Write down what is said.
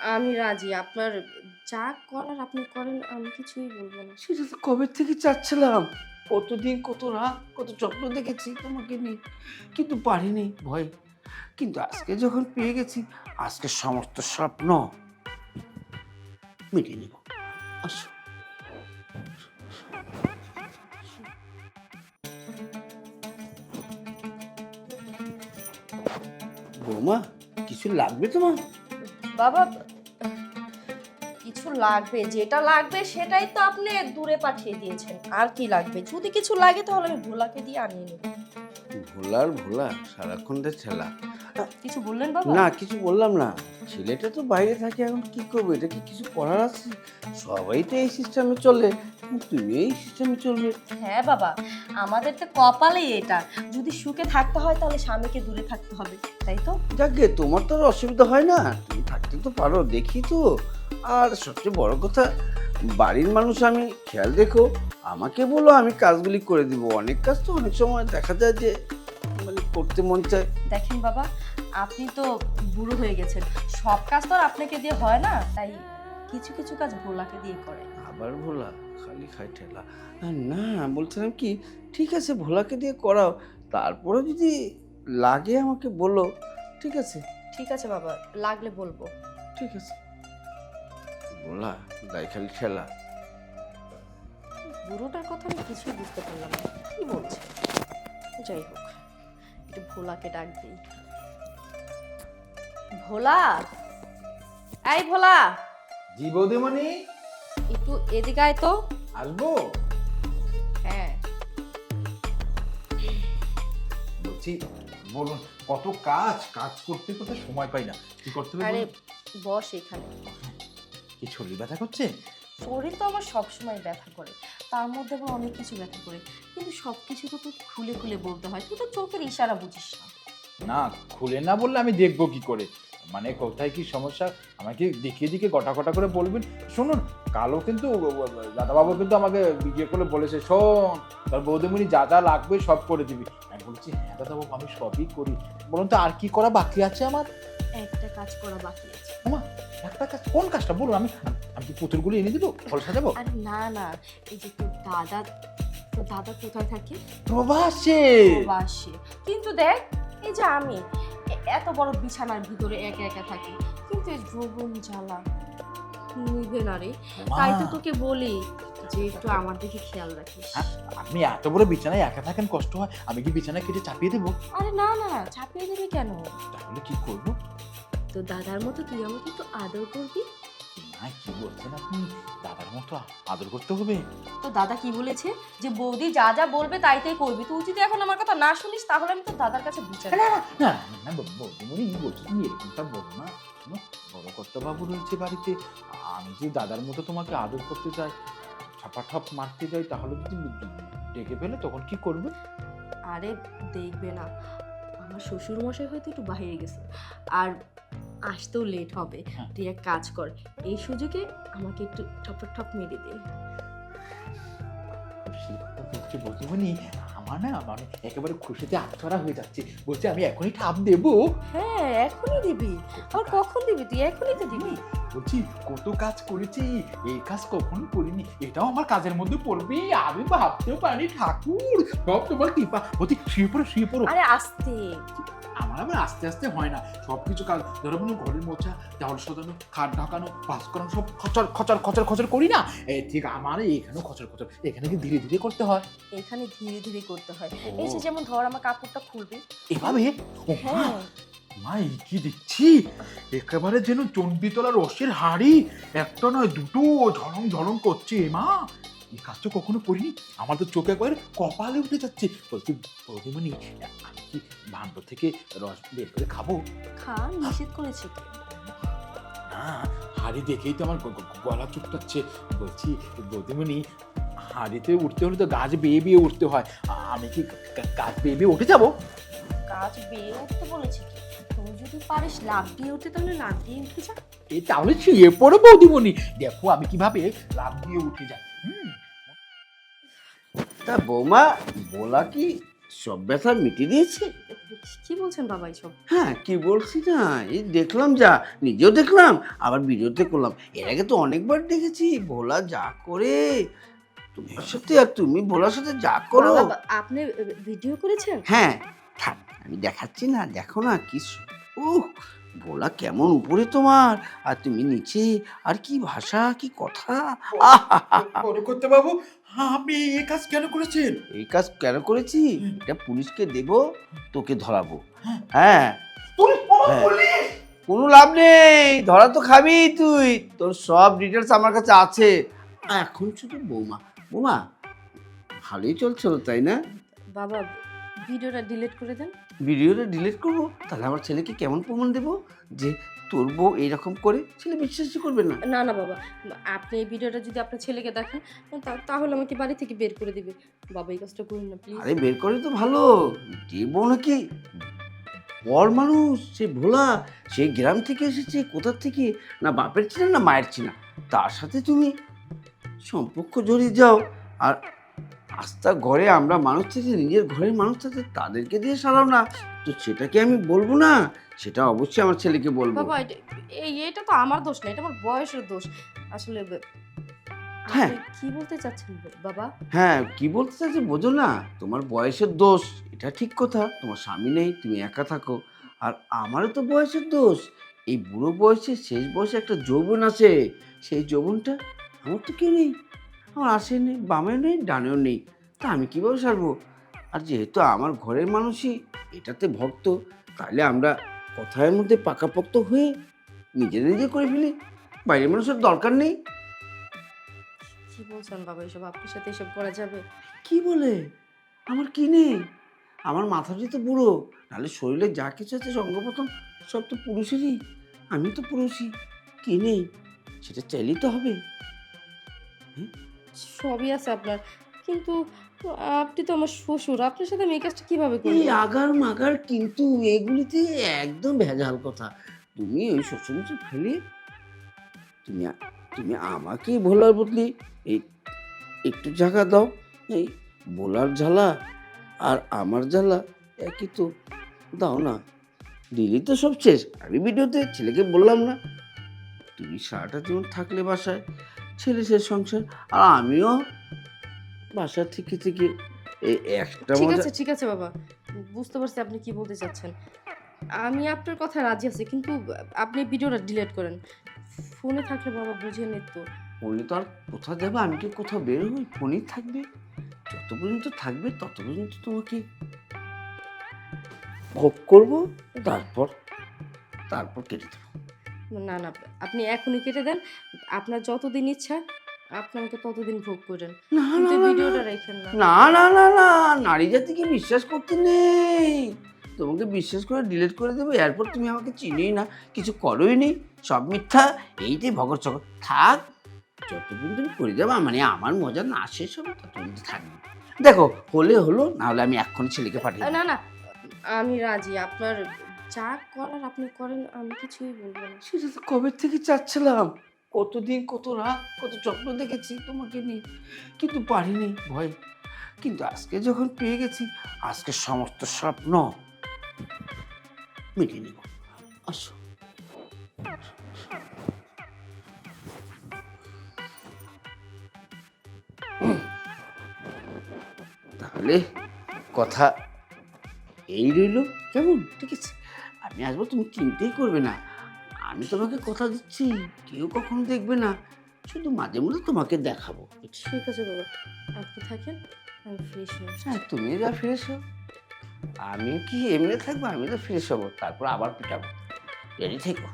আমি রাজি। আপনার যা করার আপনি করেন আমি কিছুই বলব না। সেটা তো কবে থেকে চাচ্ছিলাম? কতদিন কত রাত কত স্বপ্ন দেখেছি তোমাকে নিয়ে। কিন্তু পারিনি ভয়। কিন্তু আজকে যখন পেয়ে গেছি আজকে সমস্ত স্বপ্ন মিটিয়ে নিব। আসো। বৌমা কিছু লাগবে তোমার? বাবা লাগবে যেটা লাগবে সেটাই তো আপনি দূরে পাঠিয়ে দিয়েছেন। আর কি লাগবে? যদি কিছু লাগে তাহলে আমি ভোলাকে দিয়ে আনিয়ে নেব। ভোলার ভোলা সারাক্ষণ তো ছেলা। কিছু বললেন বাবা? না কিছু বললাম না। ছেলেটা তো বাইরে থাকে এখন কি করব? এটা কি কিছু করার আছে? সবাই তো এই সিস্টেমে চলে। তুমি এই সিস্টেমে চলবে। হ্যাঁ বাবা আমাদের তো কপালেই এটা। যদি সুখে থাকতে হয় তাহলে স্বামীকে দূরে থাকতে হবে তাই তো? যাকে তোমার তো আর অসুবিধা হয় না। তুমি থাকতে তো পারো দেখি তো। আর সবচেয়ে বড় কথা বাড়ির মানুষ আমি খেয়াল দেখো আমাকে বলো আমি কাজগুলি করে দিব। অনেক কাজ তো অনেক সময় দেখা যায় যে মানে করতে মন চায়। দেখেন বাবা আপনি তো বুড়ো হয়ে গেছেন। সব কাজ তো আর আপনাকে দিয়ে হয় না তাই কিছু কিছু কাজ ভোলাকে দিয়ে করে। আবার ভোলা খালি খাই ঠেলা। না বলছিলাম কি ঠিক আছে ভোলাকে দিয়ে করাও। তারপরে যদি লাগে আমাকে বলো ঠিক আছে? ঠিক আছে বাবা লাগলে বলব। ঠিক আছে। ভোলা গাই খালি ঠেলা। বুড়োটার কথা আমি কিছুই বুঝতে পারলাম না। কি বলছে? যাই হোক একটু ভোলাকে ডাক দিই। ভোলা? এই ভোলা! জি বৌদিমণি? একটু এদিকে আয় তো। আসব? হ্যাঁ। বলছি বলুন কত কাজ? কাজ করতে করতে সময় পাই না। কি করতে হবে আরে? বস এখানে। কি শরীর ব্যথা করছে? শরীর তো আমার সবসময় ব্যথা করে। তার মধ্যে আবার অনেক কিছু ব্যথা করে। কিন্তু সব কিছু তো তোকে খুলে খুলে বলতে হয়। তুই তো চোখের ইশারা বুঝিস না। না খুলে না বললে আমি দেখব কি করে? মানে কোথায় কি সমস্যা? আমাকে দেখিয়ে দিকে গটা গটা করে বলবেন। শুনুন কালো কিন্তু দাদাবাবু কিন্তু আমাকে বিয়ে করে বলেছে শোন তোর বৌদিমণি যা যা লাগবে সব করে দিবি। আমি বলছি হ্যাঁ দাদাবাবু আমি সবই করি। বলুন তো আর কি করা বাকি আছে আমার? একটা কাজ করা বাকি আছে। আমা একটা কাজ কোন কাজটা বলুন আমি আমি কি পুতুলগুলো এনে দিব ফল সাজাবো? আরে না না এই যে তোর দাদা তোর দাদা কোথায় থাকে? প্রবাসে। প্রবাসে। কিন্তু দেখ এই যে আমি এত বড় বিছানার ভিতরে একা একা থাকি কিন্তু এই যৌবন জ্বালা নিবে না রে। তাই তো তোকে বলি যে একটু আমার দিকে খেয়াল রাখিস। হ্যাঁ? আপনি এত বড় বিছানায় একা থাকেন কষ্ট হয় আমি কি বিছানায় কেটে চাপিয়ে দেবো? আরে না না চাপিয়ে দিবি কেন? তাহলে কি করব? তো দাদার মতো তুই আমাকে একটু আদর করবি? না কি বলছেন আপনি? দাদার মতো আদর করতে হবে। তো দাদা কি বলেছে? যে বৌদি যা যা বলবে তাই তাই করবি। তুই যদি এখন আমার কথা না শুনিস তাহলে আমি তো দাদার কাছে বিচার না না না না বৌদিমণি বলছি তুমি এরকমটা বলো না। বড় কর্তাবাবু রয়েছে বাড়িতে। আমি যদি দাদার মতো তোমাকে আদর করতে চাই ছাপাঠাপ মারতে যাই তাহলে যদি ডেকে ফেলে তখন কি করবে? আরে দেখবে না। আমার শ্বশুর মশাই হয়তো একটু বাইরে গেছে। আর আসতেও লেট হবে। হ্যাঁ। তুই এক কাজ কর এই সুযোগে আমাকে একটু ঠপ ঠপ মেরে দে। বলছি আমার না মানে একেবারে খুশিতে আত্মরা হয়ে যাচ্ছে। বলছে আমি এখনই ঠাপ দেবো। হ্যাঁ এখনই দিবি। আর কখন দিবি তুই? এখনই তো দিবি। বলছি কত কাজ করেছি? এই কাজ কখনো করিনি। এটাও আমার কাজের মধ্যে পড়বে। আমি ভাবতেও পারি ঠাকুর সব তোমার কৃপা। বলছি শুয়ে পড়ো শুয়ে পড়ো। আরে আসতে। আমার আবার আস্তে আস্তে হয় না। সব কিছু কাজ ধরো মনে ঘরের মোছা দেওয়াল সাজানো খাট ঢাকানো বাস করানো সব খচর খচর খচর খচর করি না? এই ঠিক আমার এখানেও খচর খচর। এখানে কি ধীরে ধীরে করতে হয়? এখানে ধীরে ধীরে করতে হয়। এই যে যেমন ধর আমার কাপড়টা খুলবি। এভাবে? ও মা, হ্যাঁ। মা এই কি দেখছি? একেবারে যেন চণ্ডীতলা রসের হাড়ি। একটা নয় দুটো ঝলং ঝলং করছে মা। এই কাজ তো কখনো করিনি? আমার তো চোখে একবারে কপালে উঠে যাচ্ছে। বলছি বৌদিমণি আমি কি ভাণ্ড থেকে রস বের করে খাব? খা নিষেধ করেছে? না হাড়ি দেখেই তো আমার গলা চুপটাচ্ছে। বলছি বৌদিমণি হাড়িতে উঠতে হলে তো গাছ বেয়ে বেয়ে উঠতে হয়। আমি কি গাছ বেয়ে বেয়ে উঠে যাব? গাছ বেয়ে উঠতে বলেছে যদি পারিস লাভ দিয়ে উঠতে তাহলে লাভ দিয়ে উঠে যা। এই তাহলে শুয়ে পড়ো বৌদিমণি। দেখো আমি কীভাবে লাভ দিয়ে উঠে যাই। হুম তা বৌমা বলা কি সব ব্যথা মিটিয়ে দিয়েছে? কি বলছেন বাবা এসব হ্যাঁ কি বলছি না? এই দেখলাম যা নিজেও দেখলাম আবার ভিডিওতে করলাম। এর আগে তো অনেকবার দেখেছি ভোলা যা করে। তোমার সাথে আর তুমি ভোলার সাথে যা করো। বাবা, আপনি ভিডিও করেছেন? হ্যাঁ থাক আমি দেখাচ্ছি না দেখো না কি ও ভোলা কেমন উপরে তোমার? আর তুমি নিচে? আর কি ভাষা কি কথা! করতে বাবু আপনি এই কাজ কেন করেছেন? এই কাজ কেন করেছি? এটা পুলিশকে দেব তোকে ধরাবো। হ্যাঁ। হ্যাঁ। কোনো লাভ নেই। ধরা তো খাবি তুই। তোর সব ডিটেলস আমার কাছে আছে। এখন শুধু বৌমা। বৌমা ভালোই চলছিল তাই না? বাবা ভিডিওটা ডিলিট করে দেন। ভিডিওটা ডিলিট করব তাহলে আমার ছেলেকে কেমন প্রমাণ দেবো যে তোর বউ এইরকম করে ছেলে বিশ্বাসই করবে না? না না বাবা আপনি এই ভিডিওটা যদি আপনার ছেলেকে দেখেন তা- তাহলে আমাকে বাড়ি থেকে বের করে দিবে। বাবা এই কাজটা করুন না প্লিজ আরে বের করে তো ভালো যে বউ নাকি? বড় মানুষ সে ভোলা সে গ্রাম থেকে এসেছে কোথার থেকে? না বাপের ছিল না মায়ের ছিল তার সাথে তুমি সম্পর্ক জড়িয়ে যাও আর আস্থা ঘরে আমরা মানুষ থেকে নিজের ঘরের মানুষ থাকে তাদেরকে দিয়ে সারাও না। তো সেটাকে আমি বলব না সেটা অবশ্যই আমার ছেলেকে বলব। বাবা এটা- এই এটা তো আমার দোষ না এটা আমার বয়সের দোষ। আসলে ব- হ্যাঁ। আপনি কি বলতে চাচ্ছেন বাবা? হ্যাঁ কি বলতে চাইছি বোঝো না তোমার বয়সের দোষ এটা ঠিক কথা তোমার স্বামী নেই তুমি একা থাকো। আর আমারও তো বয়সের দোষ এই বুড়ো বয়সে শেষ বয়সে একটা যৌবন আছে সেই যৌবনটা আমার তো কেউ নেই। আমার আসে নেই বামে নেই ডানেও নেই তা আমি কীভাবে সারবো? আর যেহেতু আমার ঘরের মানুষই এটাতে ভক্ত তাহলে আমরা কথার মধ্যে পাকাপোক্ত হয়ে নিজে নিজে করে ফেলি। বাইরের মানুষের দরকার নেই। কি বলছেন বাবা এসব? আপনার সাথে এসব করা যাবে? কি বলে? আমার কি নেই? আমার মাথাটি তো বুড়ো নাহলে শরীরে যা কিছু আছে সঙ্গপ্রথম সব তো পুরুষেরই। আমি তো পুরুষই কি নেই? সেটা চাইলেই তো হবে। সবই আছে আপনার। কিন্তু আপনি তো আমার শ্বশুর, আপনার সাথে এই কাজটা কীভাবে করব? আগার মাগার কিন্তু এগুলিতে একদম ভেজাল কথা। তুমি ওই শ্বশুরমশাই ফেলে, তুমি তুমি আমাকে ভোলার বদলি। এই একটু জায়গা দাও, এই ভোলার জ্বালা আর আমার জ্বালা একই তো। দাও না, দিলি তো সব শেষ। আমি ভিডিওতে ছেলেকে বললাম না, তুমি সারাটা জীবন থাকলে বাসায়। ছেলে সে সংসার। আর আমিও বাসা থেকে থেকে এই একটা ঠিক মজা আছে ঠিক আছে বাবা। বুঝতে পারছি আপনি কি বলতে চাচ্ছেন। আমি আপনার কথা রাজি আছি কিন্তু আপনি ভিডিওটা ডিলিট করেন। ফোনে থাকলে বাবা বুঝে নিত। তো ফোনে তো আর কোথাও যাবে? আমি কি কোথাও বের হই? ফোনেই থাকবে। যত পর্যন্ত থাকবে তত পর্যন্ত তোমাকে ভোগ করব। তারপর তারপর কেটে দেবো। না না আপনি এখনই কেটে দেন। আপনার যতদিন ইচ্ছা আপনি আমাকে ততদিন ভোগ করেন। না না না, ভিডিওটা না। রেখেন না। না না না না নারী জাতিকে বিশ্বাস করতে নেই? তোমাকে বিশ্বাস করে ডিলিট করে দেবো এরপর তুমি আমাকে চিনেই না কিছু করোই নি সব মিথ্যা এইটাই ভগর চকর। থাক যতদিন তুমি করে যাব মানে আমার মজা না শেষ হবে ততদিন থাকবে। দেখো হলে হলো না হলে আমি এখন ছেলেকে পাঠিয়ে না না আমি রাজি আপনার যা করার আপনি করেন, আমি কিছুই বলব না। সেটা তো কবে থেকে চাচ্ছিলাম? কতদিন, কত রাত, কত স্বপ্ন দেখেছি তোমাকে নিয়ে। কিন্তু পারিনি, ভয়। কিন্তু আজকে যখন পেয়ে গেছি, আজকে সমস্ত স্বপ্ন মিটিয়ে নেব। আসো। তাহলে কথা এই রইল। কেমন? ঠিক আছে। আমি আসব তুমি চিন্তাই করবে না। আমি তোমাকে কথা দিচ্ছি কেউ কখনো দেখবে না। শুধু মাঝে মধ্যে তোমাকে দেখাবো। ঠিক আছে বাবা আপনি থাকেন আমি ফ্রেশ হয়ে হ্যাঁ তুমি যা ফ্রেশ হো আমি কি এমনি থাকব? আমি তো ফ্রেশ হব তারপর আবার পিটাবো। রেডি থেকো।